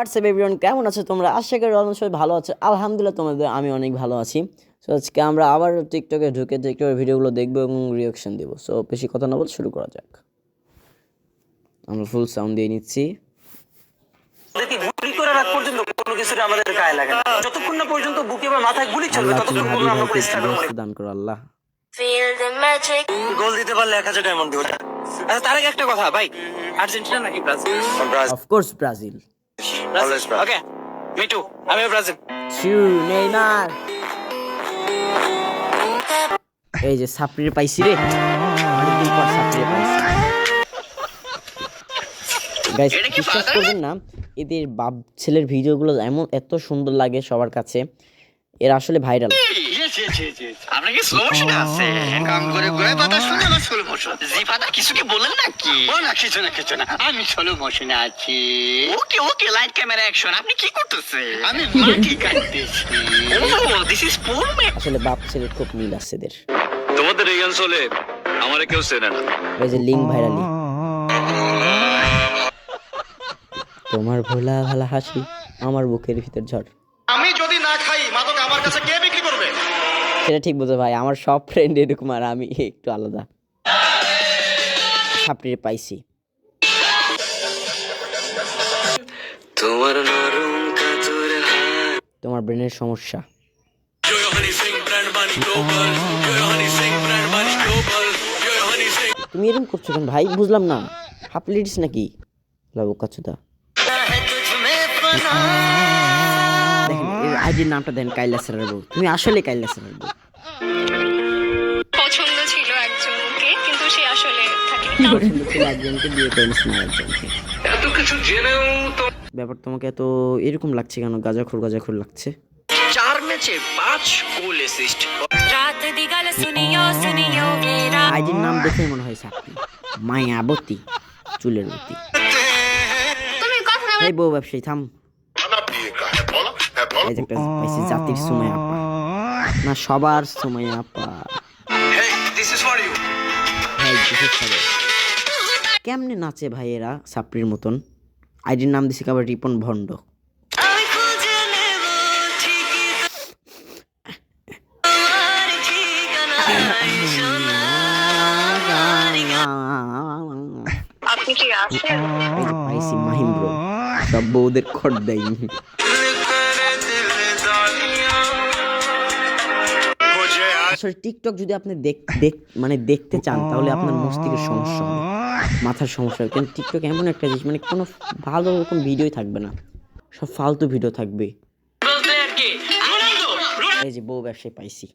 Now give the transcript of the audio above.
WhatsApp everyone কেমন আছো তোমরা? আশা করি অনেক সবাই ভালো আছো। আলহামদুলিল্লাহ তোমাদের আমি অনেক ভালো আছি। সো আজকে আমরা আবার টিকটকে ঢুকে টিকটকের ভিডিওগুলো দেখব এবং রিয়াকশন দেবো। সো বেশি কথা না বল শুরু করা যাক। আমরা ফুল সাউন্ড দিয়ে নিচ্ছি। গুলি করে রাখ পর্যন্ত কোনো কিছুটা আমাদের গায়ে লাগে না। যতক্ষণ না পর্যন্ত বুকে বা মাথায় গুলি চলবে ততক্ষণ পর্যন্ত আমরা ভাইকে দান করো আল্লাহ। Feel the magic. গোল দিতে পারলে এক হাজার ডায়মন্ড দিব আচ্ছা তার আগে একটা কথা ভাই। আর্জেন্টিনা নাকি Brazil? Of course Brazil okay I'm a Brazil. Neymar. এই যে সাপড়ির পাইছি রে। অনেকদিন পর সাপড়ির পাইছি। গাইস বিশ্বাস করবেন না এদের বাপ ছেলের ভিডিওগুলো এমন এত সুন্দর লাগে সবার কাছে। এরা আসলে ভাইরাল আপনার কি স্লো মোশন আছে কাম করে করে কথা শুনে আমার স্লো মোশন জিফাদা কিছু কি বলেন নাকি? না কিছু না কিছু না। আমি স্লো মোশনে আছি। Okay okay light camera action আপনি কি করতেছেন? আমি মাটি কাটতেছি। ও দিস ইজ পোর আসলে বাপ ছেলের খুব মিল আছে এদের। তোমাদের এই অঞ্চলে আমারে কেউ চেনে না। এই যে লিঙ্ক ভাইরালি তোমার ভোলা ভালা হাসি আমার বুকের ভিতর ঝড় আমি যদি না খাই মাদক আমার কাছে কে বিক্রি করবে? সেটা ঠিক বলছো ভাই আমার সব ফ্রেন্ড এরকম আর আমি একটু আলাদা। সাপড়ির পাইছি। তোমার নরম কাতর তোমার ব্রেনের সমস্যা। তুমি এরকম করছ কেন ভাই? বুঝলাম না। হাফ লিডিস নাকি লাবু কাছুদা দেখেন যে নামটা দেন কাইলা স্যারের বউ। তুমি আসলে কাইলা স্যারের বউ। ব্যাপার তোমাকে এত এরকম লাগছে কেন? গাজাখুর গাজাখুর লাগছে। চার ম্যাচে পাঁচ গোল অ্যাসিস্ট রাত দিগাল নাম দেখে মনে হয় সাপি মায়াবতী চুলের বতী তুমি কথা এই বউ ব্যবসায়ী থাম। এই যে একটা পাইছি জাতির আপা। না সবার সুমাই আপা। কেমনে নাচে ভাই এরা সাপড়ির মতন? আইডির নাম দিছি আবার রিপন ভণ্ড। পাইছি মাহিম ব্রো। সব বউদের খট দেয় আসলে টিকটক যদি আপনি দেখ দেখ মানে দেখতে চান তাহলে আপনার মস্তিষ্কের সমস্যা হবে। মাথার সমস্যা হবে। কিন্তু টিকটক এমন একটা জিনিস মানে কোনো ভালো রকম ভিডিওই থাকবে না। সব ফালতু ভিডিও থাকবে। এই যে বউ ব্যবসায় পাইছি।